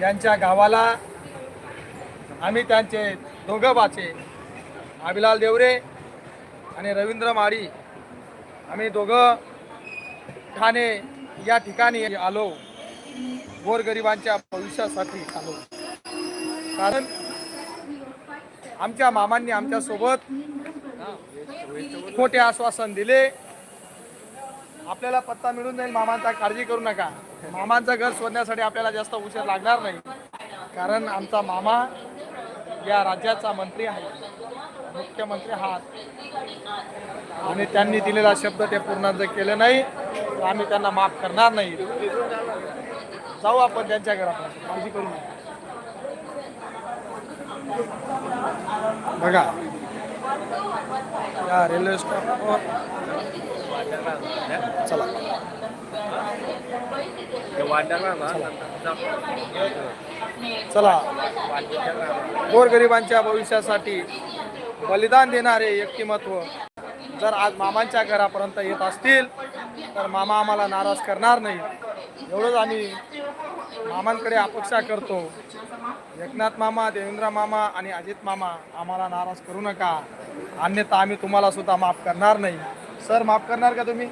यांच्या गावाला आम्ही त्यांचे दोघं बाचे आबिलाल देवरे आणि रवींद्र माळी आम्ही दोघं ठाणे या ठिकाणी आलो गोरगरिबांच्या भविष्यासाठी आलो. कारण आमच्या मामांनी आमच्यासोबत खोटे आश्वासन दिले. आपल्याला पत्ता मिळून जाईल मामांचा काळजी करू नका. मामांचं घर शोधण्यासाठी आपल्याला जास्त उशीर लागणार नाही. कारण आमचा मामा या राज्याचा मंत्री आहे. मुख्यमंत्री हा आणि त्यांनी दिलेला शब्द ते पूर्ण जर केलं नाही तर आम्ही त्यांना माफ करणार नाही. जाऊ आपण त्यांच्या घरात काळजी करू नका. बघा. या रेल्वे स्टॉपवर चला. चला. गोरगरिबांच्या भविष्यासाठी बलिदान देणारे व्यक्तिमत्व जर आज मामांच्या घरापर्यंत येत असतील तर मामा आम्हाला नाराज करणार नाही. एवढंच आम्ही मामांकडे अपेक्षा करतो. एकनाथ मामा देवेंद्र मामा आणि अजित मामा आम्हाला नाराज करू नका. अन्यथा आम्ही तुम्हाला सुद्धा माफ करणार नाही. सर माफ करणार का तुम्ही?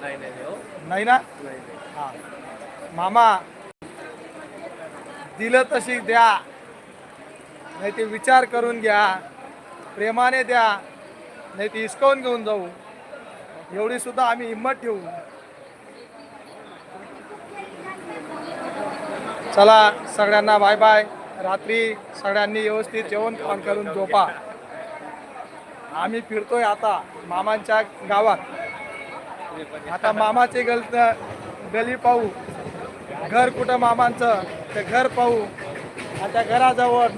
नाही ना? हा. मामा दिलं तशी द्या. नाही ते विचार करून घ्या. प्रेमाने द्या. नाही ते हिसकावून घेऊन जाऊ. एवढी सुद्धा आम्ही हिंमत ठेवू. चला सगळ्यांना बाय बाय. रात्री सगळ्यांनी व्यवस्थित जेवण खाऊन करून झोपा. आम्ही फिरतोय आता मामांच्या गावात. आता मामाचे गल गली पाहू. घर कुठं मामांचं? ते घर पाहू. आणि त्या घराजवळ.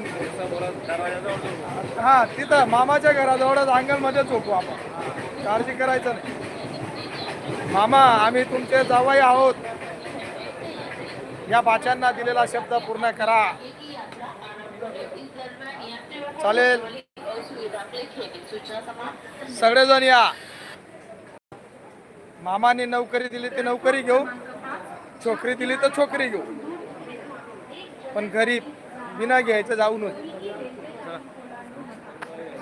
हा तिथं मामाच्या घराजवळच अंगणमध्ये झोपू आपण. काळजी करायचं नाही. मामा आम्ही तुमचे जावई आहोत. या बाच्यांना दिलेला शब्द पूर्ण करा. चालेल. सगळेजण या. मामाने नोकरी दिली ती नोकरी घेऊ. छोकरी दिली तर छोकरी घेऊ. पण घरी बिना घ्यायचं जाऊ नये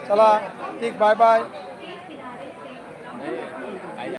चला ठीक बाय बाय